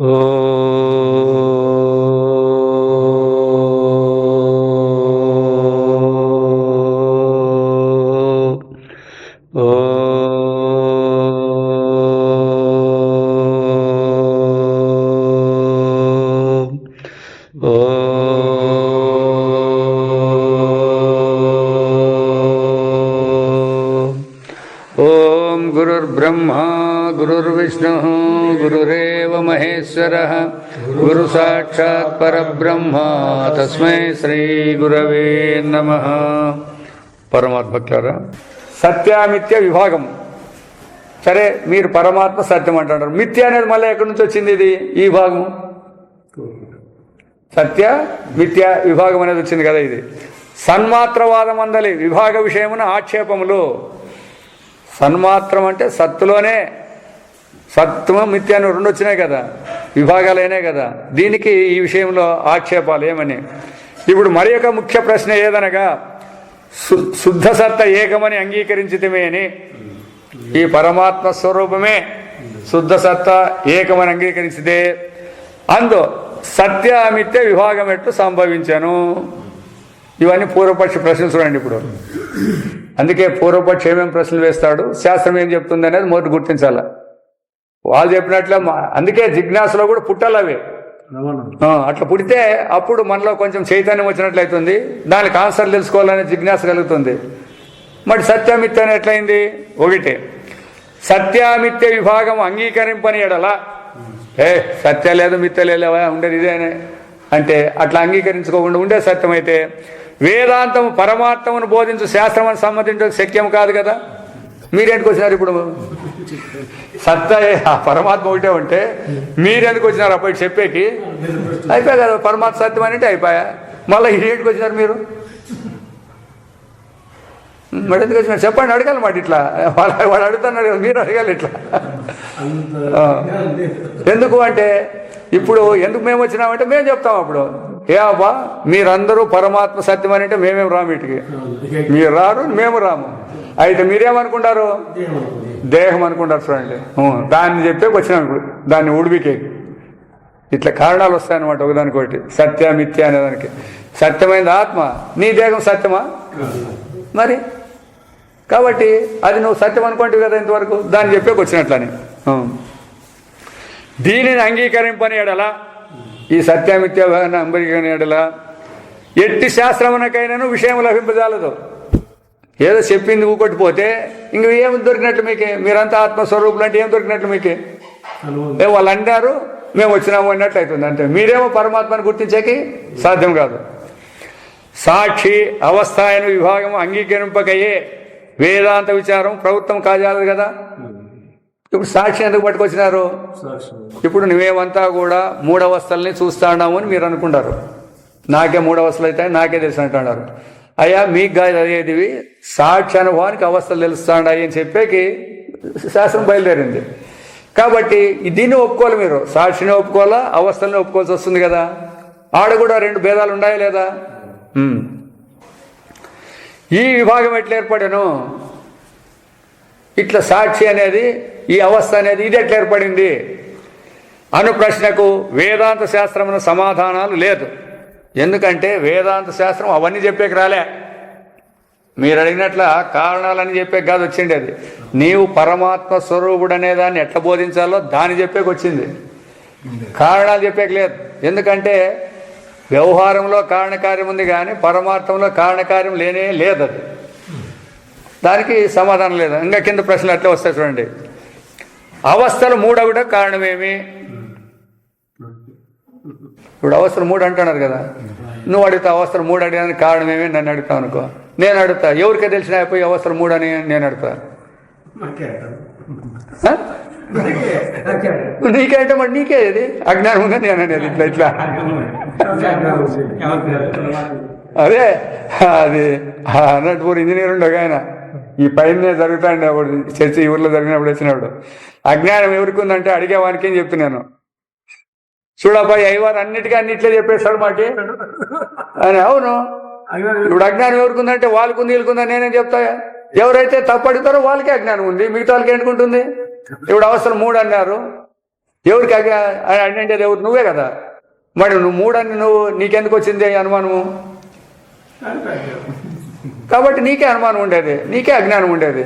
ॐ महेश्वरः गुरुसाक्षात् परब्रह्म తస్మై శ్రీ గురవే నమ పరమాత్మక్లారా సత్యామిత్య విభాగం సరే మీరు పరమాత్మ సత్యం అంటున్నారు మిథ్య అనేది మళ్ళీ ఎక్కడి నుంచి వచ్చింది ఇది ఈ భాగం సత్య మిథ్య విభాగం అనేది వచ్చింది కదా ఇది సన్మాత్రవాదం అందలి విభాగ విషయమున ఆక్షేపములు సన్మాత్రం అంటే సత్తులోనే సత్వం మిథ్య అని రెండు వచ్చినాయి కదా విభాగాలైనే కదా. దీనికి ఈ విషయంలో ఆక్షేపాలు ఏమని? ఇప్పుడు మరి ఒక ముఖ్య ప్రశ్న ఏదనగా శుద్ధ సత్త ఏకమని అంగీకరించితమే అని. ఈ పరమాత్మ స్వరూపమే శుద్ధ సత్త ఏకమని అంగీకరించితే అందు సత్యామిత్య విభాగం ఎట్లు సంభవించాను? ఇవన్నీ పూర్వపక్ష ప్రశ్నలు చూడండి ఇప్పుడు. అందుకే పూర్వపక్ష ఏమేమి ప్రశ్నలు వేస్తాడు? శాస్త్రం ఏం చెప్తుంది అనేది మొదటి గుర్తించాలా. వాళ్ళు చెప్పినట్లే అందుకే జిజ్ఞాసలో కూడా పుట్టాలి అవి. ఆ, అట్లా పుడితే అప్పుడు మనలో కొంచెం చైతన్యం వచ్చినట్లు అవుతుంది. దానికి ఆన్సర్ తెలుసుకోవాలనే జిజ్ఞాస కలుగుతుంది. మరి సత్యామిత్య అని ఎట్లయింది? ఒకటి. సత్యామిత్య విభాగం అంగీకరింపని ఎడల. ఏ సత్య లేదు మిత్య లేవా ఉండేది ఇదేనే అంటే అట్లా అంగీకరించుకోకుండా ఉండే సత్యం అయితే వేదాంతం పరమాత్మను బోధించు శాస్త్రమని సంబంధించడం శక్యం కాదు కదా. మీరెందుకు వచ్చినారు ఇప్పుడు? సత్త ఆ పరమాత్మ ఒకటే ఉంటే మీరెందుకు వచ్చినారు అబ్బాయి చెప్పేకి? అయిపోయా కదా పరమాత్మ సత్యం అంటే అయిపోయా? మళ్ళీ ఏంటికి వచ్చినారు మీరు? మరి ఎందుకు వచ్చినారు? చెప్పండి అడగాలి మాట ఇట్లా వాడు వాడు అడుగుతున్నాడు మీరు అడగాలి ఇట్లా. ఎందుకు అంటే ఇప్పుడు ఎందుకు మేము వచ్చినామంటే మేము చెప్తాం అప్పుడు. ఏ అబ్బా మీరందరూ పరమాత్మ సత్యం అని అంటే మేమేం రాము ఇటుకి మీరు రారు మేము రాము. అయితే మీరేమనుకుంటారు? దేహం అనుకుంటారు చూడండి. దాన్ని చెప్పే వచ్చినాం ఇప్పుడు. దాన్ని ఉడిపికే ఇట్లా కారణాలు వస్తాయన్నమాట ఒకదానికొకటి సత్య మిథ్య అనేదానికి సత్యమైనది ఆత్మ. నీ దేహం సత్యమా? మరి? కాబట్టి అది నువ్వు సత్యం అనుకుంటావు కదా ఇంతవరకు? దాన్ని చెప్పేకి వచ్చినట్లని. దీనిని అంగీకరింపని ఎడల ఈ సత్యమిత్య అంబరికని ఎడల ఎట్టి శాస్త్రమునకైనాను విషయం లభింపజాలదు. ఏదో చెప్పింది ఊకొట్టిపోతే ఇంక ఏం దొరికినట్లు మీకే? మీరంతా ఆత్మస్వరూపులు అంటే ఏం దొరికినట్లు మీకే? ఏ వాళ్ళు అన్నారు మేము వచ్చినాము అన్నట్లు అవుతుంది అంటే మీరేమో పరమాత్మను గుర్తించేకి సాధ్యం కాదు. సాక్షి అవస్థ అయిన విభాగం అంగీకరింపకయే వేదాంత విచారం ప్రభుత్వం కాజాలదు కదా. ఇప్పుడు సాక్షి ఎందుకు పట్టుకొచ్చినారు? ఇప్పుడు నువ్వేమంతా కూడా మూడవస్థల్ని చూస్తాడాము అని మీరు అనుకుంటారు. నాకే మూడవస్థలు అయితే నాకే తెలిసి అంటున్నారు. అయ్యా మీకు కాదు అయ్యేది సాక్షి అనుభవానికి అవస్థలు తెలుస్తాడు అని చెప్పేకి శాస్త్రం బయలుదేరింది. కాబట్టి దీన్ని ఒప్పుకోవాలి మీరు. సాక్షిని ఒప్పుకోవాలా? అవస్థల్ని ఒప్పుకోవాల్సి వస్తుంది కదా. ఆడ కూడా రెండు భేదాలు ఉన్నాయా లేదా? ఈ విభాగం ఎట్లా ఏర్పడాను? ఇట్లా సాక్షి అనేది ఈ అవస్థ అనేది ఇది ఎట్లా ఏర్పడింది? అను ప్రశ్నకు వేదాంత శాస్త్రమున సమాధానాలు లేదు. ఎందుకంటే వేదాంత శాస్త్రం అవన్నీ చెప్పేకి రాలే. మీరు అడిగినట్ల కారణాలని చెప్పే కాదు వచ్చింది అది. నీవు పరమాత్మ స్వరూపుడు అనే దాన్ని ఎట్లా బోధించాలో దాన్ని చెప్పేకి వచ్చింది. కారణాలు చెప్పేకి లేదు. ఎందుకంటే వ్యవహారంలో కారణకార్యం ఉంది కానీ పరమార్థంలో కారణకార్యం లేనే లేదు అది. దానికి సమాధానం లేదు. ఇంకా కింద ప్రశ్నలు అట్లా వస్తాయి చూడండి. అవస్థలు మూడు కారణమేమి? ఇప్పుడు అవస్థలు మూడు అంటున్నారు కదా. నువ్వు అడుగుతా అవస్థలు మూడు అడిగడానికి కారణమేమి నన్ను అడుగుతావు అనుకో. నేను అడుగుతా. ఎవరికి తెలిసిన అయిపోయి అవస్థలు మూడు అని నేను అడుగుతా. ఆ? నీకంటే మరి? నీకే ఇది? అజ్ఞానంగా నేను అనేది ఇట్లా ఇట్లా. అదే అది అన్నట్పూర్ ఇంజనీర్ ఉండగా ఆయన. ఈ పైన జరుగుతాండి అప్పుడు చర్చ ఈ ఊర్లో జరిగినప్పుడు వచ్చినప్పుడు. అజ్ఞానం ఎవరికి ఉందంటే అడిగేవానికి ఏం చెప్తున్నాను? చూడబ్బాయి అయ్యవారు అన్నిటికీ అన్నిట్లే చెప్పేస్తాడు మాకి. అని అవును. ఇప్పుడు అజ్ఞానం ఎవరికి ఉందంటే వాళ్ళకు ఉంది వీళ్ళకు ఉందని నేనేం చెప్తా? ఎవరైతే తప్పు అడుగుతారో వాళ్ళకే అజ్ఞానం ఉంది. మిగతా వాళ్ళకి ఎందుకుంటుంది? ఇప్పుడు అవసరం మూడు అన్నారు. ఎవరికి అంటే ఎవరు నువ్వే కదా. మరి నువ్వు మూడని నువ్వు నీకెందుకు వచ్చింది అనుమానము? కాబట్టి నీకే అనుమానం ఉండేది. నీకే అజ్ఞానం ఉండేది.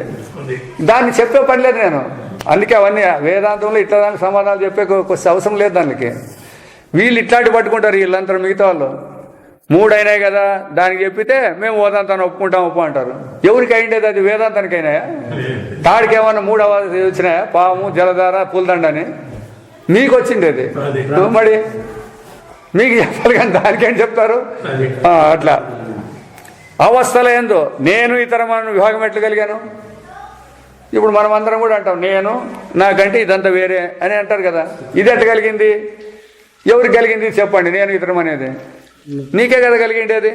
దాన్ని చెప్పే పని లేదు నేను. అందుకే అవన్నీ వేదాంతంలో ఇట్లా దానికి సమాధానాలు చెప్పే అవసరం లేదు దానికి. వీళ్ళు ఇట్లాంటి పట్టుకుంటారు వీళ్ళంతా మిగతా వాళ్ళు. మూడు అయినాయి కదా దానికి చెప్పితే మేము వేదాంతాన్ని ఒప్పుకుంటాం ఒప్పు అంటారు. ఎవరికి అయిండేది అది వేదాంతానికి అయినాయా తాడికి ఏమన్నా మూడు వచ్చినాయా? పాము జలధార పుల్దండని. మీకు వచ్చిండేది అది. మరి మీకు చెప్పాలి కానీ దానికేం చెప్తారు? అట్లా. అవస్థల ఏందో నేను ఇతర మన విభాగం ఎట్లా కలిగాను? ఇప్పుడు మనం అందరం కూడా అంటాం నేను నాకంటే ఇదంతా వేరే అని అంటారు కదా. ఇది ఎట్లా కలిగింది? ఎవరికి కలిగింది చెప్పండి నేను ఇతరం అనేది. నీకే కదా కలిగింది అది?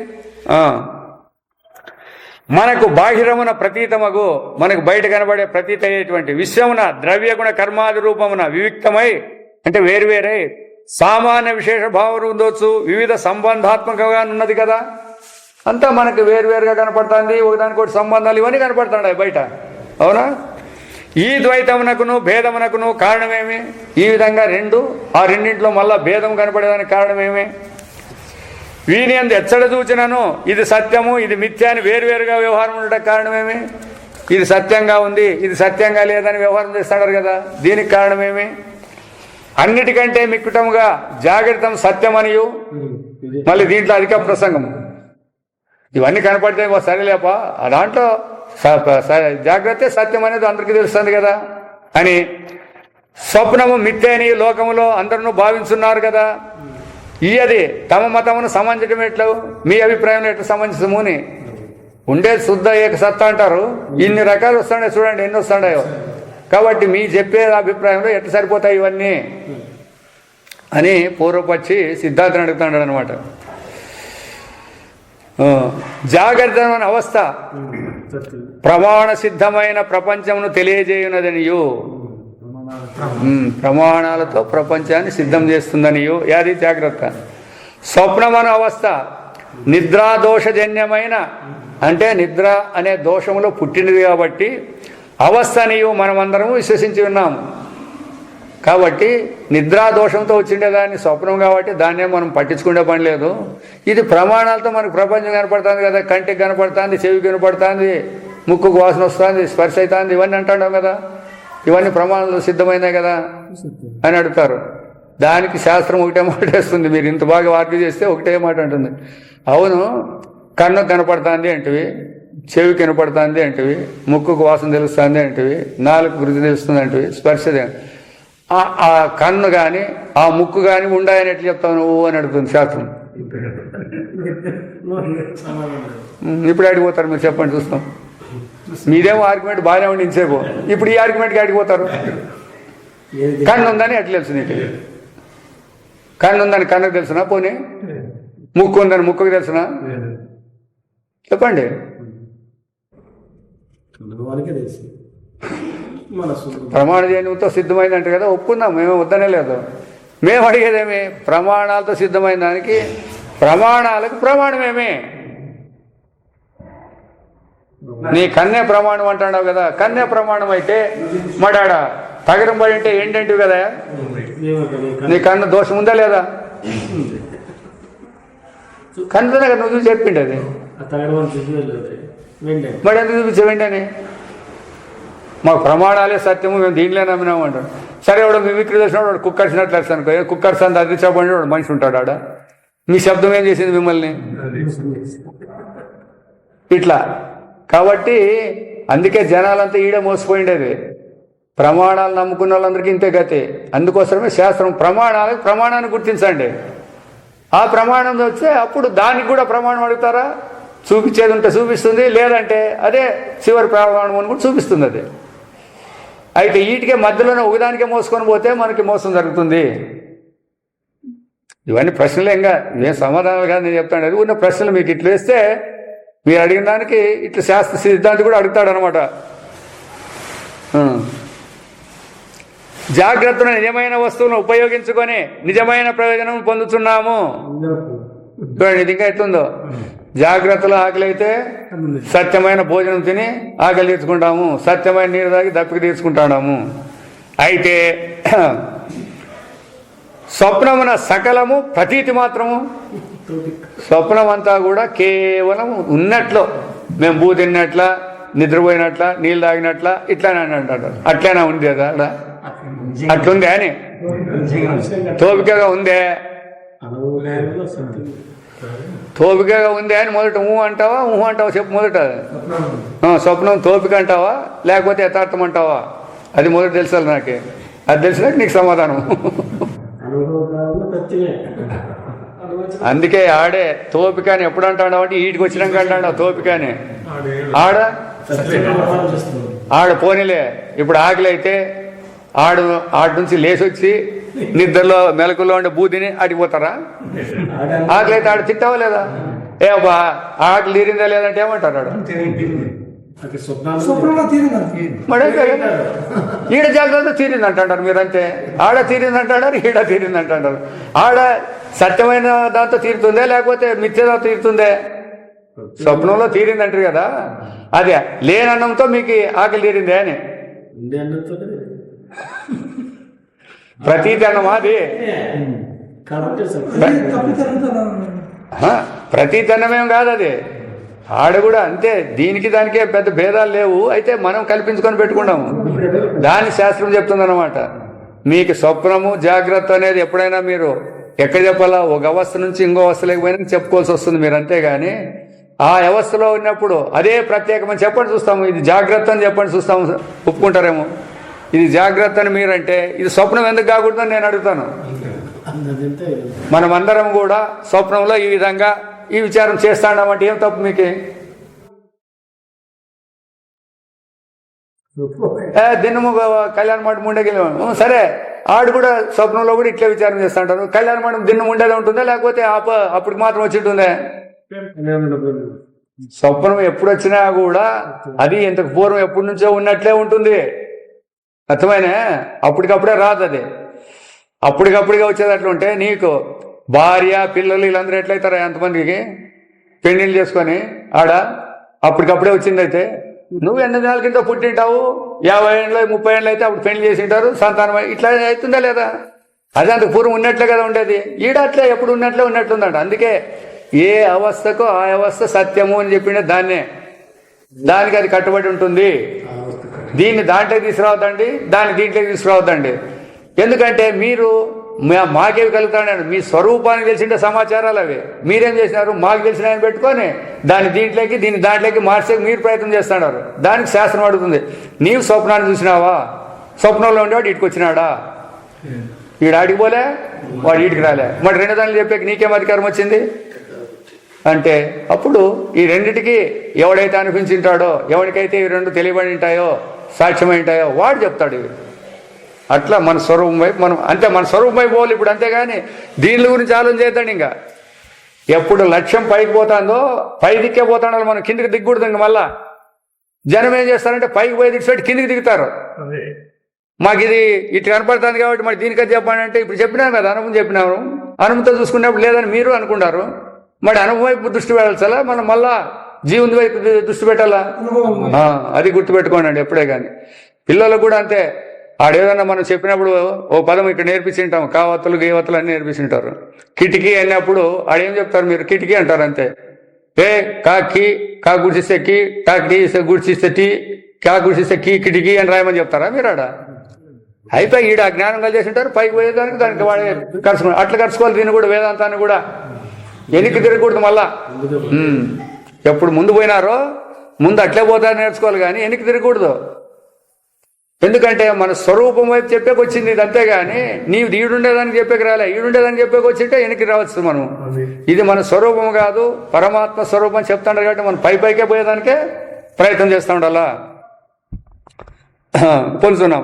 మనకు బాహిరమున ప్రతీతమగు మనకు బయట కనబడే ప్రతీత అయ్యేటువంటి విశ్వమున ద్రవ్యగుణ కర్మాది రూపమున వివిక్తమై అంటే వేరువేరై సామాన్య విశేష భావం ఉండొచ్చు వివిధ సంబంధాత్మకంగా ఉన్నది కదా. అంతా మనకు వేరువేరుగా కనపడుతుంది ఒకదానికొకటి సంబంధాలు ఇవన్నీ కనపడుతున్నాయి బయట. అవునా? ఈ ద్వైతమునకును భేదమునకును కారణమేమి? ఈ విధంగా రెండు ఆ రెండింటిలో మళ్ళా భేదం కనపడేదానికి కారణమేమి? వీని అందు ఎచ్చడ చూచినను ఇది సత్యము ఇది మిథ్య అని వేరువేరుగా వ్యవహారం ఉండటం కారణమేమి? ఇది సత్యంగా ఉంది ఇది సత్యంగా లేదని వ్యవహారం చేస్తాడారు కదా దీనికి కారణమేమి? అన్నిటికంటే మిక్కుటముగా జాగ్రత్తం సత్యమనియు మళ్ళీ దీంట్లో అధిక ప్రసంగం ఇవన్నీ కనపడితే ఓ సరేలేపా? దాంట్లో జాగ్రత్త సత్యం అనేది అందరికీ తెలుస్తుంది కదా. అని స్వప్నము మిథ్యని లోకములో అందరూ భావించున్నారు కదా. ఈ అది తమ మతమును సమంజటం ఎట్లు? మీ అభిప్రాయం ఎట్లా సమంజసము అని. ఉండేది శుద్ధ ఏక సత్తా అంటారు. ఇన్ని రకాలు వస్తాయి చూడండి ఎన్ని వస్తాయో కాబట్టి మీ చెప్పే అభిప్రాయంలో ఎట్లా సరిపోతాయి ఇవన్నీ? అని పూర్వపక్షి సిద్ధార్థని అడుగుతాడు అనమాట జాగ్రత్త అవస్థ. ప్రమాణ సిద్ధమైన ప్రపంచమును తెలియజేయునదనియు. ప్రమాణాలతో ప్రపంచాన్ని సిద్ధం చేస్తుందనియు. యాది జాగ్రత్త. స్వప్నమను అవస్థ నిద్రా దోషజన్యమైన అంటే నిద్ర అనే దోషములో పుట్టినది కాబట్టి అవస్థనియు మనమందరము విశ్వసించి ఉన్నాము. కాబట్టి నిద్రాదోషంతో వచ్చిండే దాన్ని స్వప్నం కాబట్టి దాన్నే మనం పట్టించుకునే పని లేదు. ఇది ప్రమాణాలతో మనకు ప్రపంచం కనపడుతుంది కదా కంటికి కనపడుతుంది చెవికి కనపడుతుంది ముక్కుకు వాసన వస్తుంది స్పర్శ అవుతుంది ఇవన్నీ అంటాడు కదా. ఇవన్నీ ప్రమాణాలు సిద్ధమైనాయి కదా అని అడుగుతారు. దానికి శాస్త్రం ఒకటే మాట వేస్తుంది మీరు ఇంత బాగా వార్పు చేస్తే ఒకటే మాట అంటుంది. అవును కన్ను కనపడుతుంది అంటివి చెవి కనపడుతుంది అంటివి ముక్కుకు వాసన తెలుస్తుంది అంటివి నాలుగు గురించి తెలుస్తుంది అంటివి స్పర్శ ఆ కన్ను కానీ ఆ ముక్కు కానీ ఉండాయని ఎట్లా చెప్తావు నువ్వు అని అడుగుతుంది శాస్త్రం. ఇప్పుడు అడిగిపోతారు మీరు చెప్పండి చూస్తాం. మీదేమో ఆర్గ్యుమెంట్ బాగానే ఉండి ఇంతసేపు. ఇప్పుడు ఈ ఆర్గ్యుమెంట్కి అడిగిపోతారు. కన్ను ఉందని ఎట్లా తెలుసు నీకు? కన్ను ఉందని కన్నుకు తెలుసునా? పోనీ. ముక్కు ఉందని ముక్కుకు తెలుసునా? చెప్పండి. ప్రమాణ జన్యంతో సిద్ధమైందంట కదా ఒప్పుకుందాం మేము వద్దనే లేదు. మేము అడిగేదేమి? ప్రమాణాలతో సిద్ధమైన దానికి ప్రమాణాలకు ప్రమాణమేమి? నీ కన్నే ప్రమాణం అంటున్నావు కదా కన్నే ప్రమాణం అయితే మడాడ తగరం పడి ఉంటే ఏంటంటివి కదా? నీ కన్ను దోషం ఉందా లేదా? కన్నుతోనే కదా నువ్వు చూసి చెప్పిండి అది మరి ఎందుకు చూపించావేంటి అని మాకు ప్రమాణాలే సత్యము మేము దీంట్లో నమ్మినాము అంటాడు. సరే వాడు మిమిక్రీ చేసినాడు తెలిసినాడు వాడు కుక్కర్సినట్లు తెలుసు అనుకో. ఏ కుక్కర్స్ అంత అది వాడు మనిషి ఉంటాడు ఆడ. మీ శబ్దం ఏం చేసింది మిమ్మల్ని? ఇట్లా. కాబట్టి అందుకే జనాలంతా ఈడ మోసపోయిండేది. ప్రమాణాలు నమ్ముకున్న వాళ్ళందరికీ ఇంతే గతే. అందుకోసమే శాస్త్రం ప్రమాణాలకు ప్రమాణాన్ని గుర్తించండి. ఆ ప్రమాణం వస్తే అప్పుడు దానికి కూడా ప్రమాణం అడుగుతారా? చూపించేది ఉంటే చూపిస్తుంది లేదంటే అదే చివరి ప్రమాణం అని కూడా చూపిస్తుంది అది. అయితే వీటికే మధ్యలోనే ఒకదానికే మోసుకొని పోతే మనకి మోసం జరుగుతుంది. ఇవన్నీ ప్రశ్నలే ఇంకా. ఏం సమాధానాలు కాదు నేను చెప్తాను. అది ఉన్న ప్రశ్నలు మీకు ఇట్లా వేస్తే మీరు అడిగిన దానికి ఇట్లా శాస్త్ర సిద్ధాంతి కూడా అడుగుతాడు అనమాట జాగ్రత్తను నిజమైన వస్తువులను ఉపయోగించుకొని నిజమైన ప్రయోజనం పొందుతున్నాము. చూడండి ఇది ఇంకా ఎట్లుందో. జాగ్రత్తలో ఆకలి అయితే సత్యమైన భోజనం తిని ఆకలి తీర్చుకుంటాము. సత్యమైన నీరు తాగి దప్పిక తీర్చుకుంటాము. అయితే స్వప్నమున సకలము ప్రతీతి మాత్రము స్వప్నం అంతా కూడా కేవలం ఉన్నట్లు. మేము భూ తిన్నట్ల నిద్రపోయినట్ల నీళ్ళు తాగినట్ల ఇట్లానే అని అంటాడు అట్లనే ఉంది కదా? అట్లుందే అని. తోపికగా ఉందే. తోపికగా ఉందే అని మొదట ఊహ అంటావా? ఊహ అంటావా? చెప్పు మొదట. స్వప్నం. తోపిక అంటావా? లేకపోతే యథార్థం అంటావా? అది మొదట తెలుసాలి నాకే. అది తెలిసినాక నీకు సమాధానం. అందుకే ఆడే తోపిక అని ఎప్పుడు అంటాడు అంటే ఈటికి వచ్చినాక అంటాడు తోపిక అని ఆడ? ఆడ పోనీలే. ఇప్పుడు ఆకలి అయితే ఆడు ఆడ నుంచి లేచి వచ్చి నిద్రలో మెలకుల్లో ఉండే బూదిని అడిగిపోతారా ఆకలి అయితే ఆడ తిట్టావా లేదా ఏ అబ్బా ఆకలి తీరిందా లేదంటే ఏమంటారు ఆడు? అది స్వప్నాలు స్వప్నంలో తీరింది. మరి అయితే ఈడ జాగ్రత్త తీరింది? అంటారు మీరంతే ఆడ తీరింది? అంటాడారు ఈడ తీరింది అంటాడారు ఆడ సత్యమైన దాంతో తీరుతుందే లేకపోతే మిథ్యతో తీరుతుందే? స్వప్నంలో తీరింది అంటారు కదా. అదే లేనన్నంతో మీకు ఆకలి తీరిందే అని. ఉండే అన్నంతో ప్రతీతి అన్నమా అది? కాబట్టి సత్యం తప్పు జరుగుతున్నాను ఆ, ప్రతీతి అన్నమేం కాదు అది. ఆడ కూడా అంతే దీనికి దానికే పెద్ద భేదాలు లేవు అయితే మనం కల్పించుకొని పెట్టుకున్నాము. దాని శాస్త్రం చెప్తుందన్నమాట. మీకు స్వప్నము జాగ్రత్త అనేది ఎప్పుడైనా మీరు ఎక్కడ చెప్పాలా? ఒక అవస్థ నుంచి ఇంకో అవస్థ లేకపోయినా చెప్పుకోవాల్సి వస్తుంది మీరు అంతేగాని ఆ అవస్థలో ఉన్నప్పుడు అదే ప్రత్యేకమని చెప్పండి చూస్తాము. ఇది జాగ్రత్త అని చెప్పండి చూస్తాము. ఒప్పుకుంటారేమో? ఇది జాగ్రత్త అని మీరంటే ఇది స్వప్నం ఎందుకు కాకూడదని నేను అడుగుతాను. మనమందరం కూడా స్వప్నంలో ఈ విధంగా ఈ విచారం చేస్తాడామంటే ఏం తప్పు మీకు? ఏ దినము కళ్యాణ మండపం ఉండగలిగాము సరే ఆడు కూడా స్వప్నంలో కూడా ఇట్లే విచారం చేస్తా ఉంటారు కళ్యాణ మండపం దినం ఉండేదే ఉంటుందా లేకపోతే ఆప అప్పటికి మాత్రం వచ్చింటుందే? స్వప్నం ఎప్పుడు వచ్చినా కూడా అది ఇంతకు పూర్వం ఎప్పటి నుంచో ఉన్నట్లే ఉంటుంది. అర్థమైనా? అప్పటికప్పుడే రాదు అది. అప్పటికప్పుడుగా వచ్చేది అట్లుంటే ఉంటే నీకు భార్య పిల్లలు వీళ్ళందరూ ఎట్లయితారా ఎంతమందికి? పెళ్ళిళ్ళు చేసుకొని ఆడ? అప్పటికప్పుడే వచ్చిందైతే. నువ్వు ఎన్ని నెలల కింద పుట్టింటావు? యాభై ఏళ్ళు ముప్పై ఏళ్ళు అయితే అప్పుడు పెళ్ళి చేసి ఉంటారు సంతానం ఇట్లా అవుతుందా లేదా? అదే అంత పూర్వం ఉన్నట్లే కదా ఉండేది. ఈడ అట్లే ఎప్పుడు ఉన్నట్లే ఉన్నట్లుందంట. అందుకే ఏ అవస్థకు ఆ అవస్థ సత్యము అని చెప్పిండే దాన్నే. దానికి అది కట్టుబడి ఉంటుంది. దీన్ని దాంట్లోకి తీసుకురావద్దండి దాన్ని దీంట్లోకి తీసుకురావద్దండి. ఎందుకంటే మీరు మాకేవి కలుగుతాడు మీ స్వరూపానికి తెలిసిండే సమాచారాలు అవి. మీరేం చేసినారు? మాకు తెలిసిన ఆయన పెట్టుకొని దాన్ని దీంట్లోకి దీన్ని దాంట్లోకి మార్చే మీరు ప్రయత్నం చేస్తున్నారు. దానికి శాస్త్రం అడుగుతుంది. నీవు స్వప్నాన్ని చూసినావా? స్వప్నంలో ఉండేవాడు ఇటుకు వచ్చినాడా? వీడు ఆడికి పోలే వాడు ఈటికి రాలే. మరి రెండు దానిలు చెప్పాక నీకేం అధికారం వచ్చింది? అంటే అప్పుడు ఈ రెండిటికి ఎవడైతే అనిపించింటాడో ఎవరికైతే ఈ రెండు తెలియబడి ఉంటాయో సాక్ష్యమై ఉంటాయో వాడు చెప్తాడు అట్లా మన స్వరూపం వైపు మనం అంతే మన స్వరూపం వైపు పోవాలి ఇప్పుడు అంతేగాని దీని గురించి ఆలోచన చేద్దాం ఇంకా. ఎప్పుడు లక్ష్యం పైకి పోతాందో పై దిక్కే పోతాడో మనం కిందికి దిగకూడదు ఇంక మళ్ళా. జనం ఏం చేస్తారంటే పైకి పోయి దిగిపెట్టి కిందికి దిగుతారు. మాకు ఇది ఇట్లా కనపడుతుంది కాబట్టి మరి దీనికది చెప్పండి అంటే ఇప్పుడు చెప్పినాను కదా అనుభవం చెప్పినాము అనుభవంతో చూసుకున్నప్పుడు లేదని మీరు అనుకున్నారు మరి అనుభవం వైపు దృష్టి పెట్టాలా మనం మళ్ళా జీవుని వైపు దృష్టి పెట్టాలా? అది గుర్తుపెట్టుకోండి ఎప్పుడే కానీ పిల్లలకు కూడా అంతే. ఆడేదన్నా మనం చెప్పినప్పుడు ఓ పదం ఇక్కడ నేర్పించింటాం కావత్తలు గేవత్తలు అన్ని నేర్పించింటారు కిటికీ అన్నప్పుడు ఆడేం చెప్తారు మీరు? కిటికీ అంటారు అంతే. ఏ కాకి కా గుడిసిస్తే కీ టాకి గుడిసిస్తే టీ కా గుడిసిస్తే కీ కిటికీ అని రాయమని చెప్తారా మీరు ఆడ? అయిపోయి ఈడ జ్ఞానం కలిసి ఉంటారు పైకి పోయేదానికి దానికి వాడే కలుసుకోవాలి అట్లా కలుసుకోవాలి దీన్ని కూడా వేదాంతాన్ని కూడా. ఎనికి తిరగకూడదు మళ్ళా. ఎప్పుడు ముందు పోయినారో ముందు అట్లే పోతారని నేర్చుకోవాలి కానీ వెనక్కి తిరగకూడదు? ఎందుకంటే మన స్వరూపం వైపు చెప్పేకి వచ్చింది ఇది అంతేగాని నీవు ఈడుండేదానికి చెప్పేకి రాలే. ఈడుండేదానికి చెప్పేకి వచ్చింటే వెనక్కి రావచ్చు మనం ఇది మన స్వరూపం కాదు పరమాత్మ స్వరూపం చెప్తాడు కాబట్టి మనం పై పైకే పోయేదానికే ప్రయత్నం చేస్తూ ఉండాలా? పొలుచున్నాం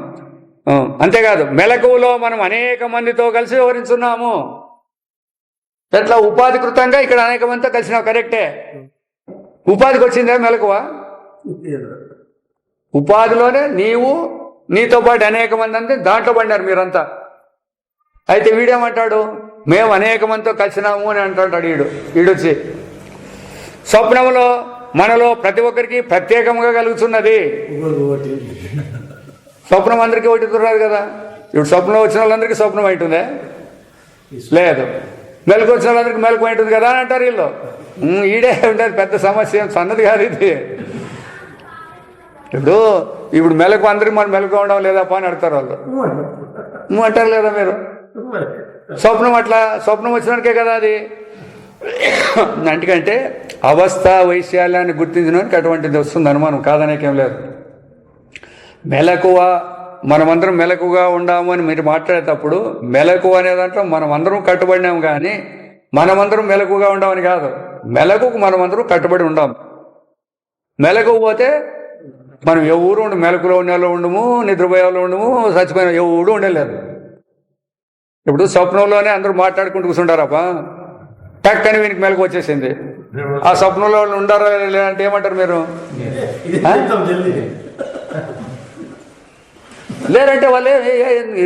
అంతేకాదు మెలకువలో మనం అనేక మందితో కలిసి వివరించున్నాము ఎట్లా? ఉపాధి కృతంగా ఇక్కడ అనేక మందితో కలిసినావు కరెక్టే. ఉపాధికి వచ్చిందే మెలకువ? ఉపాధిలోనే నీవు నీతో పాటు అనేక మంది అంటే దాంట్లో పడినారు మీరంతా. అయితే వీడేమంటాడు? మేము అనేక మందితో కలిసినాము అని అంటుంటాడు వీడు వీడొచ్చి స్వప్నంలో మనలో ప్రతి ఒక్కరికి ప్రత్యేకంగా కలుగుతున్నది. స్వప్నం అందరికీ ఒకటి రాదు కదా. ఇప్పుడు స్వప్నం వచ్చిన వాళ్ళందరికీ స్వప్నం అవుతుందే లేదు. మెలకు వచ్చిన వాళ్ళందరికీ మెలకు ఉంటుంది కదా అని అంటారు వీళ్ళు. ఈడే ఉంటుంది పెద్ద సమస్య సన్నది కాదు ఇది. ఇప్పుడు ఇప్పుడు మెలకు అందరికి మనం మెలకు ఉండడం లేదా పని అడతారు వాళ్ళు. అంటారు లేదా మీరు? స్వప్నం అట్లా స్వప్నం వచ్చినానికే కదా అది. అందుకంటే అవస్థ వైశాల్యాన్ని గుర్తించడానికి అటువంటిది వస్తుంది అనుమానం కాదనేకేం లేదు. మెలకువ మనమందరం మెలకుగా ఉండాము అని మీరు మాట్లాడేటప్పుడు మెలకువ అనే దాంట్లో మనమందరం కట్టుబడినాం కానీ మనమందరం మెలకుగా ఉండమని కాదు. మెలకుకు మనమందరం కట్టుబడి ఉండాం. మెలకు పోతే మనం ఎవరు ఉండు మెలకులో ఉండేలో ఉండము నిద్రపోయేలో ఉండము చచ్చిపోయిన ఎవడు ఉండలేదు. ఇప్పుడు స్వప్నంలోనే అందరూ మాట్లాడుకుంటూ కూర్చుంటారప్ప టక్ అని వీనికి మెలకు వచ్చేసింది. ఆ స్వప్నంలో వాళ్ళు ఉండారా లేదా అంటే ఏమంటారు మీరు? లేదంటే వాళ్ళు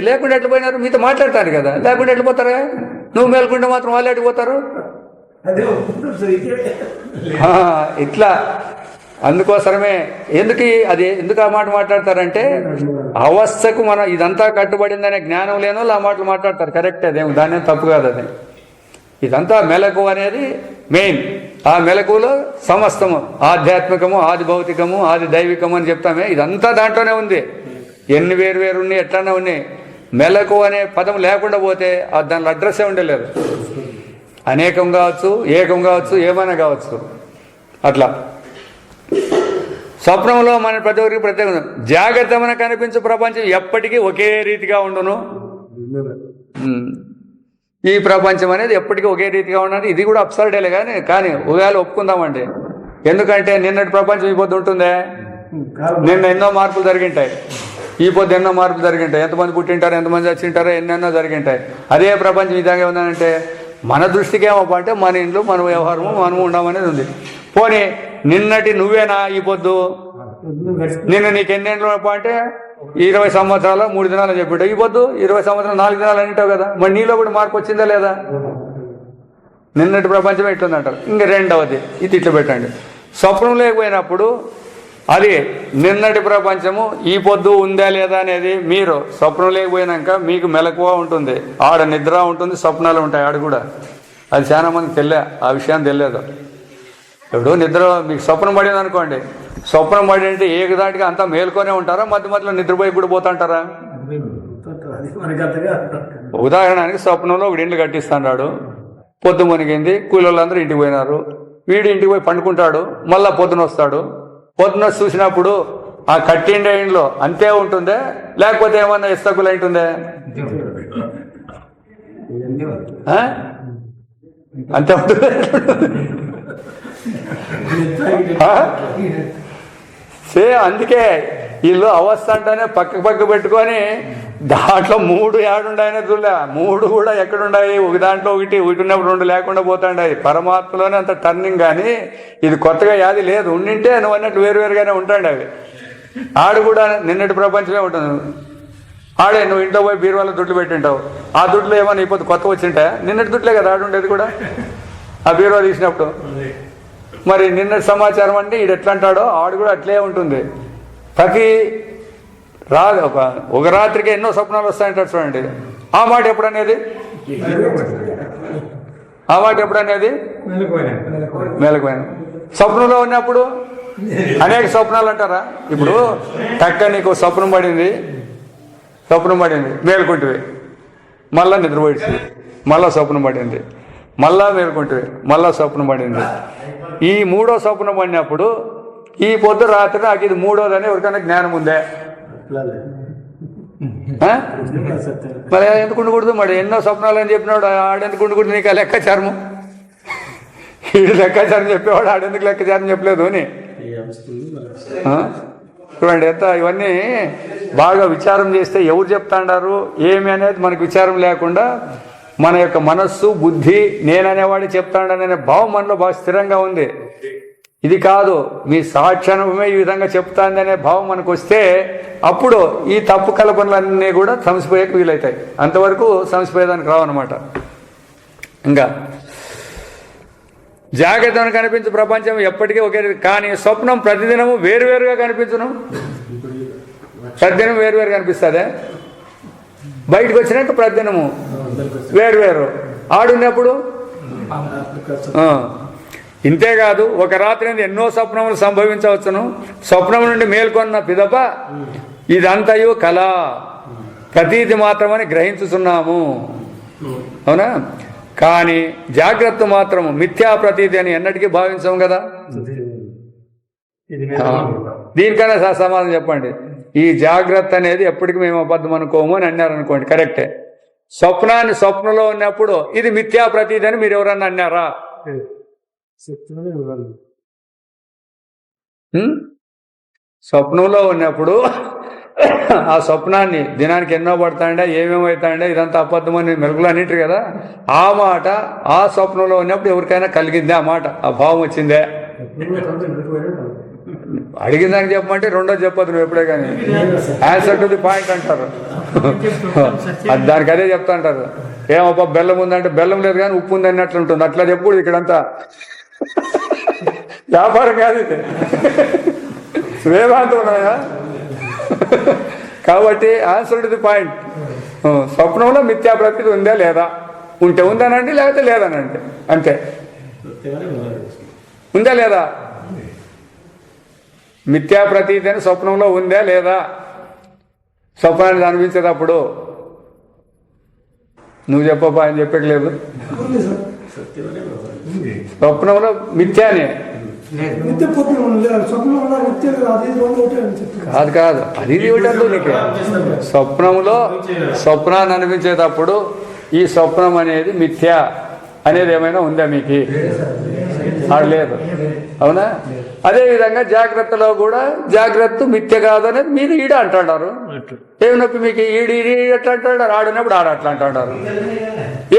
లేకుండా ఎట్లా పోయినారు? మీతో మాట్లాడతారు కదా. లేకుండా ఎట్లా పోతారా? నువ్వు మేలుకుంటే మాత్రం వాళ్ళు ఎట్లా పోతారు? అదే ఆ, ఇట్లా అందుకోసమే ఎందుకు అది ఎందుకు ఆ మాట మాట్లాడతారంటే అవస్థకు మనం ఇదంతా కట్టుబడిందనే జ్ఞానం లేని వాళ్ళు ఆ మాటలు మాట్లాడతారు. కరెక్ట్ అదేం దాని తప్పు కాదు అది. ఇదంతా మెలకు అనేది మెయిన్ ఆ మెలకులో సమస్తము ఆధ్యాత్మికము ఆది భౌతికము ఆది దైవికము అని చెప్తామే. ఇదంతా దాంట్లోనే ఉంది. ఎన్ని వేరు వేరు ఉన్నాయి ఎట్లానే ఉన్నాయి. మెలకు అనే పదం లేకుండా పోతే దానిలో అడ్రస్సే ఉండలేదు. అనేకం కావచ్చు ఏకం కావచ్చు ఏమైనా కావచ్చు. అట్లా. స్వప్నంలో మన ప్రతి ఒక్కరికి ప్రత్యేకం. జాగ్రత్తమైన కనిపించే ప్రపంచం ఎప్పటికీ ఒకే రీతిగా ఉండను. ఈ ప్రపంచం అనేది ఎప్పటికీ ఒకే రీతిగా ఉండాలి ఇది కూడా అప్సర్డేలే కానీ కానీ ఒకవేళ ఒప్పుకుందామండి ఎందుకంటే నిన్నటి ప్రపంచం ఈ పొద్దు ఉంటుందే? నిన్న ఎన్నో మార్పులు జరిగింటాయి. ఈ పొద్దు ఎన్నో మార్పులు జరిగింటాయి. ఎంతమంది పుట్టింటారు ఎంతమంది వచ్చింటారో ఎన్నెన్నో జరిగింటాయి. అదే ప్రపంచం విధంగా ఉందంటే మన దృష్టికి ఏమప్ప అంటే మన ఇంట్లో మన వ్యవహారము మనము ఉండమనేది ఉంది. పోనీ నిన్నటి నువ్వేనా ఈ పొద్దు? నిన్న నీకు ఎన్నేళ్ళు అప్ప అంటే ఇరవై సంవత్సరాలు మూడు దినాలు చెప్పాడు ఈ పొద్దు ఇరవై సంవత్సరాలు నాలుగు దినాలు అంటావు కదా. మరి నీలో కూడా మార్పు వచ్చిందా లేదా? నిన్నటి ప్రపంచం ఎట్లుందంటారు ఇంక రెండవది ఇది ఇట్లా పెట్టండి. స్వప్నం లేకపోయినప్పుడు అది నిన్నటి ప్రపంచము ఈ పొద్దు ఉందా లేదా అనేది మీరు స్వప్నం లేకపోయినాక మీకు మెలకువ ఉంటుంది. ఆడ నిద్ర ఉంటుంది స్వప్నాలు ఉంటాయి ఆడ కూడా. అది చాలా మందికి తెలియ ఆ విషయం తెలియదు. ఇప్పుడు నిద్ర మీకు స్వప్నం పడింది అనుకోండి. స్వప్నం పడి అంటే ఏకదాటిగా అంతా మేల్కొనే ఉంటారా? మధ్య మధ్యలో నిద్రపోయి కూడా పోతుంటారా ఉదాహరణకి స్వప్నంలో ఒక ఇండ్లు కట్టిస్తున్నాడు పొద్దు మునిగింది కూలీలందరూ ఇంటికి పోయినారు. వీడు ఇంటికి పోయి పండుకుంటాడు మళ్ళా పొద్దున వస్తాడు. పొద్దున వచ్చి చూసినప్పుడు ఆ కట్టిండే ఇంట్లో అంతే ఉంటుందే లేకపోతే ఏమన్నా ఇస్తకులు ఉంటుందే? అంతే ఉంటుంది? సే అందుకే వీళ్ళు అవస్థ అంటేనే పక్క పక్క పెట్టుకొని దాంట్లో మూడు ఏడుండాయనే చూడలే మూడు కూడా ఎక్కడుండాయి? ఒక దాంట్లో ఒకటి ఒకటి ఉన్నప్పుడు రెండు లేకుండా పోతాండాయి. పరమాత్మలోనే అంత టర్నింగ్ కానీ ఇది కొత్తగా యాది లేదు. ఉండింటే నువ్వు అన్నట్టు వేరువేరుగానే ఉంటాండి అవి ఆడు కూడా నిన్నటి ప్రపంచమే ఉంటుంది. ఆడే నువ్వు ఇంట్లో పోయి బీరువాలో దుడ్లు పెట్టింటావు. ఆ దుడ్లు ఏమైనా ఇప్పుడు కొత్త వచ్చింటాయా నిన్నటి దుడ్లే కదా ఆడుండేది కూడా? ఆ బీరువా తీసినప్పుడు? మరి నిన్నటి సమాచారం అంటే ఈడు ఎట్లా అంటాడో ఆడు కూడా అట్లే ఉంటుంది. ప్రతి రా ఒక ఒక రాత్రికి ఎన్నో స్వప్నాలు వస్తాయంటారు చూడండి. ఆ మాట ఎప్పుడు అనేది ఆ మాట ఎప్పుడు అనేది మేలకపోయిన స్వప్నంలో ఉన్నప్పుడు? అనేక స్వప్నాలు అంటారా? ఇప్పుడు టక్క నీకు స్వప్నం పడింది స్వప్నం పడింది మేలుకుంటుంది మళ్ళా నిద్రపోయింది మళ్ళా స్వప్నం పడింది మళ్ళా మేలుకుంటుంది మళ్ళా స్వప్నం పడింది. ఈ మూడో స్వప్నం పడినప్పుడు ఈ పొద్దు రాత్రి నాకు ఇది మూడోదని ఎవరికైనా జ్ఞానం ఉందే? మరి ఎందుకు ఉండకూడదు? మరి ఎన్నో స్వప్నాలు అని చెప్పినాడు ఆడెందుకు ఉండకూడదు నీకు ఆ లెక్కాచారము? వీడు లెక్కాచారం చెప్పేవాడు ఆడెందుకు లెక్కచారం చెప్పలేదు అని. చూడండి ఎంత ఇవన్నీ బాగా విచారం చేస్తే ఎవరు చెప్తాండారు? ఏమి అనేది మనకు విచారం లేకుండా మన యొక్క మనస్సు బుద్ధి నేననేవాడు చెప్తాడనే భావం మనలో బాగా స్థిరంగా ఉంది. ఇది కాదు మీ సాక్షానుభవమే ఈ విధంగా చెప్తాందనే భావం మనకు వస్తే అప్పుడు ఈ తప్పు కల్పనలన్నీ కూడా సమసిపోయేకి వీలవుతాయి అంతవరకు సమసిపోయేదానికి రావన్నమాట. ఇంకా జాగ్రత్తను కనిపించే ప్రపంచం ఎప్పటికీ ఒకే కానీ స్వప్నం ప్రతిదినము వేరువేరుగా కనిపించను. ప్రతిదినం వేరువేరు కనిపిస్తుందే? బయటకు వచ్చినాక ప్రతిదినము వేరు వేరు ఆడున్నప్పుడు ఇంతేకాదు ఒక రాత్రి నుండి ఎన్నో స్వప్నములు సంభవించవచ్చును. స్వప్నం నుండి మేల్కొన్న పిదప ఇదంతయు కళ. ప్రతీతి మాత్రమని గ్రహించుతున్నాము అవునా? కానీ జాగ్రత్త మాత్రము మిథ్యా ప్రతీతి అని ఎన్నటికీ భావించము కదా. దీనికైనా సమాధానం చెప్పండి. ఈ జాగ్రత్త అనేది ఎప్పటికీ మేము అబద్ధం అనుకోము అని అన్నారు అనుకోండి. కరెక్టే. స్వప్నాన్ని స్వప్నంలో ఉన్నప్పుడు ఇది మిథ్యా ప్రతీతి అని మీరు ఎవరన్నా అన్నారా? స్వప్నంలో ఉన్నప్పుడు ఆ స్వప్నాన్ని దినానికి ఎన్నో పడతాండే ఏమేమవుతాండే ఇదంతా అబద్ధమని మెరుగులు అన్నింటి కదా. ఆ మాట ఆ స్వప్నంలో ఉన్నప్పుడు ఎవరికైనా కలిగిందే ఆ మాట. ఆ భావం వచ్చిందే. అడిగిన దానికి చెప్పమంటే రెండో చెప్పదు నువ్వు ఎప్పుడే కానీ. ఆన్సర్ టు ది పాయింట్ అంటారు. అది దానికి అదే చెప్తా అంటారు. ఏమప్ప బెల్లం ఉందంటే బెల్లం లేదు కానీ ఉప్పు ఉంది అన్నట్లు ఉంటుంది అట్లా చెప్పకూడదు ఇక్కడంతా. వ్యాపారం కాదు ఇది. వేదాంతం ఉన్నాయా? కాబట్టి ఆన్సర్ టు ది పాయింట్ స్వప్నంలో మిథ్యా ప్రతీతి ఉందా లేదా? ఉంటే ఉందనండి లేకపోతే లేదనండి. అంతే. ఉందా లేదా? మిథ్యా ప్రతీతి అని స్వప్నంలో ఉందా లేదా? స్వప్నాన్ని అనిపించేటప్పుడు నువ్వు చెప్పపా అని చెప్పట్లేదు. స్వప్నంలో మిథ్యానే కాదు కాదు. అది ఇది నీకు. స్వప్నంలో స్వప్నాన్ని అనిపించేటప్పుడు ఈ స్వప్నం అనేది మిథ్య అనేది ఏమైనా ఉందా మీకు? అది లేదు. అవునా? అదే విధంగా జాగ్రత్తలో కూడా జాగ్రత్త మిథ్య కాదు అనేది మీరు ఈడ అంటున్నారు ఏం నొప్పి మీకు? ఈడు ఎట్లా అంటాడు ఆడినప్పుడు ఆడ అట్లా అంటున్నారు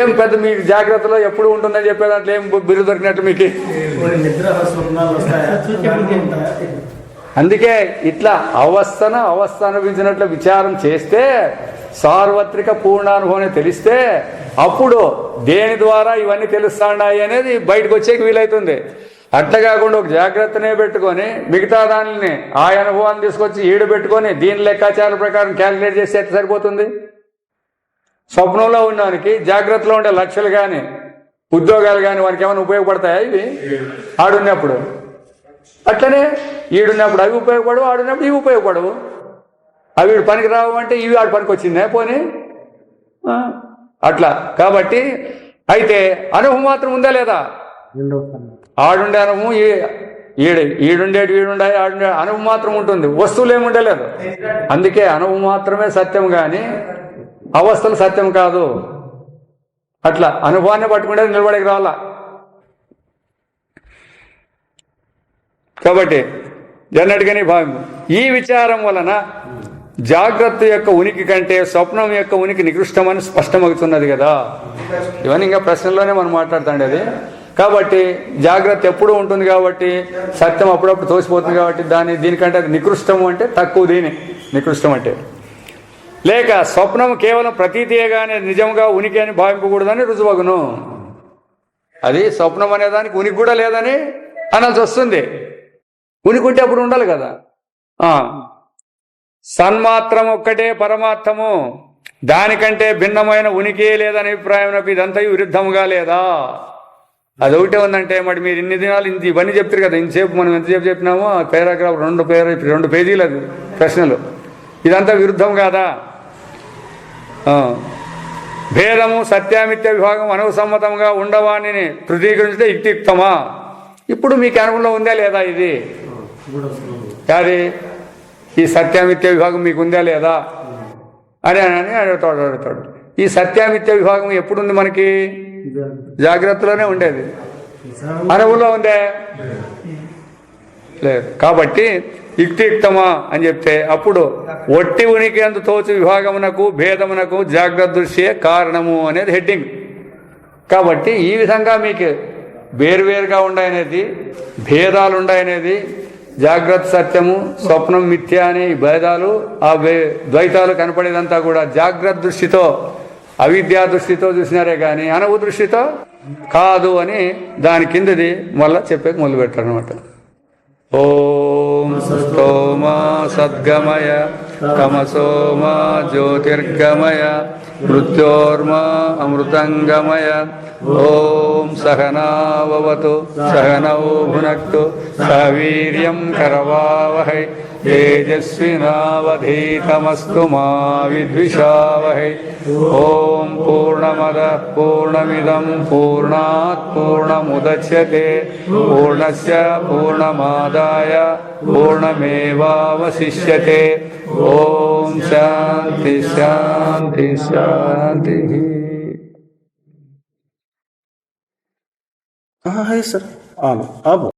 ఏం పెద్ద మీకు జాగ్రత్తలో ఎప్పుడు ఉంటుందని చెప్పే దాంట్లో ఏం బిల్లు దొరికినట్టు మీకు? అందుకే ఇట్లా అవస్థన అవస్థ అనిపించినట్లు విచారం చేస్తే సార్వత్రిక పూర్ణానుభవం తెలిస్తే అప్పుడు దేని ద్వారా ఇవన్నీ తెలుస్తాయి అనేది బయటకు వచ్చేకి వీలవుతుంది అట్లా కాకుండా ఒక జాగ్రత్తనే పెట్టుకొని మిగతా దానిని ఆ అనుభవాన్ని తీసుకొచ్చి ఈడు పెట్టుకొని దీని లెక్కాచార ప్రకారం క్యాలిక్యులేట్ చేస్తే ఎట్లా సరిపోతుంది? స్వప్నంలో ఉన్నవానికి జాగ్రత్తలో ఉండే లక్ష్యాలు కానీ ఉద్యోగాలు కానీ వానికి ఏమైనా ఉపయోగపడతాయా ఇవి? ఆడున్నప్పుడు. అట్లనే ఈడున్నప్పుడు అవి ఉపయోగపడవు ఆడున్నప్పుడు ఇవి ఉపయోగపడవు. అవి వీడు పనికి రావు అంటే ఇవి ఆడు పనికి వచ్చిందే పోనీ? అట్లా. కాబట్టి అయితే అనుభవం మాత్రం ఉందా లేదా? ఆడుండే అనుభవం ఈ- ఈడు ఈడుండేటి ఈడుండే ఆడుండే అనుభవం మాత్రం ఉంటుంది. వస్తువులు ఏమి ఉండలేదు. అందుకే అనుభవం మాత్రమే సత్యం కానీ అవస్థలు సత్యం కాదు. అట్లా. అనుభవాన్ని పట్టుకుంటే నిలబడికి రావాలా? కాబట్టి జన్నటిగానే భావం. ఈ విచారం వలన జాగ్రత్త యొక్క ఉనికి కంటే స్వప్నం యొక్క ఉనికి నికృష్టమని స్పష్టమవుతున్నది కదా. ఇవన్నీ ఇంకా ప్రశ్నలోనే మనం మాట్లాడుతాండి అది. కాబట్టి జాగ్రత్త ఎప్పుడూ ఉంటుంది కాబట్టి సత్యం అప్పుడప్పుడు తోసిపోతుంది కాబట్టి దాని దీనికంటే అది నికృష్టం అంటే తక్కువ దీని నికృష్టం అంటే. లేక స్వప్నం కేవలం ప్రతీతీయగానే నిజంగా ఉనికి అని భావింపకూడదని రుజువగును. అది స్వప్నం అనే దానికి ఉనికి కూడా లేదని అనాల్సి వస్తుంది. ఉనికి ఉంటే అప్పుడు ఉండాలి కదా. సన్మాత్రం ఒక్కటే పరమార్థము. దానికంటే భిన్నమైన ఉనికి లేదని అభిప్రాయం ఇదంతా విరుద్ధముగా లేదా? అది ఒకటే ఉందంటే మరి మీరు ఇన్ని దినాలు ఇంత ఇవన్నీ చెప్తారు కదా ఇంతసేపు మనం ఎంతసేపు చెప్పినామో ఆ పేరాగ్రాఫ్ రెండు పేర రెండు పేజీలు అది ప్రశ్నలు. ఇదంతా విరుద్ధం కాదా. భేదము సత్యామిత్య విభాగం అనుసమ్మతంగా ఉండవాని తృతీకరించితే యుక్తియుక్తమా ఇప్పుడు మీకు అనుభవంలో ఉందా లేదా ఇది? యాది? ఈ సత్యామిత్య విభాగం మీకు ఉందా లేదా అని అని అడుగుతాడు అడుగుతాడు ఈ సత్యామిత్య విభాగం ఎప్పుడుంది మనకి? జాగ్రత్తలోనే ఉండేది. అనుభవంలో ఉందే? లేదు. కాబట్టి యుక్తియుక్తమా అని చెప్తే అప్పుడు ఒట్టి ఉనికి అందు తోచు విభాగమునకు భేదమునకు జాగ్రత్త దృష్టియే కారణము అనేది హెడ్డింగ్. కాబట్టి ఈ విధంగా మీకు వేరువేరుగా ఉండయనేది భేదాలు ఉండయనేది జాగ్రత్త సత్యము స్వప్నం మిథ్య అనే ఈ భేదాలు ఆ ద్వైతాలు కనపడేదంతా కూడా జాగ్రత్త దృష్టితో అవిద్యా దృష్టితో చూసినారే కానీ అనవు దృష్టితో కాదు అని దాని కిందది మళ్ళా చెప్పేది మొదలు పెట్టారు అనమాట ఓం స్తోమా సద్గమయ తమసోమా జ్యోతిర్గమయ मृत्योर्मा अमृतङ्गमय ॐ सहनाववतु सहनौ भुनक्तु सह वीर्यं करवावहै तेजस्विनावधीतमस्तु मा विद्विषावहै। ॐ पूर्णमदः, पूर्णमिदं पूर्णात् पूर्णमुदच्यते। पूर्णस्य पूर्णमादाय पूर्णमेवावशिष्यते। ॐ शान्ति शान्ति, शान्तिः। हाँ है सर? आलो, अब।